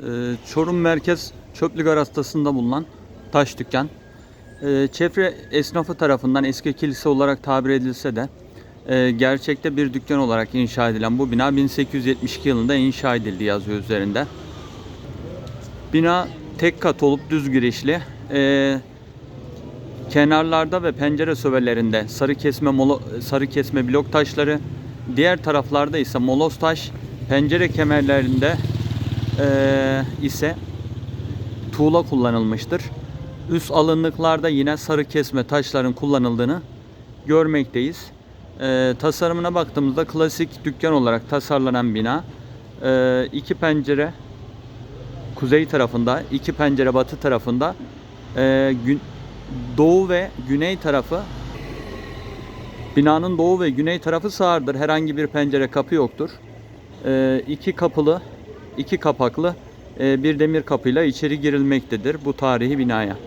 Ee, Çorum Merkez Çöplük arastasında bulunan taş dükkan. Ee, Çevre esnafı tarafından eski kilise olarak tabir edilse de e, gerçekte bir dükkan olarak inşa edilen bu bina 1872 yılında inşa edildi yazıyor üzerinde. Bina tek kat olup düz girişli. Ee, kenarlarda ve pencere sövelerinde sarı kesme molo, sarı kesme blok taşları, diğer taraflarda ise moloz taş, pencere kemerlerinde eee, ise tuğla kullanılmıştır. Üst alınlıklarda yine sarı kesme taşların kullanıldığını görmekteyiz. Eee, tasarımına baktığımızda klasik dükkan olarak tasarlanan bina. Eee, iki pencere kuzey tarafında, iki pencere batı tarafında, eee, gün, doğu ve güney tarafı binanın doğu ve güney tarafı sağırdır. Herhangi bir pencere kapı yoktur. Eee iki kapılı, iki kapaklı bir demir kapıyla içeri girilmektedir bu tarihi binaya.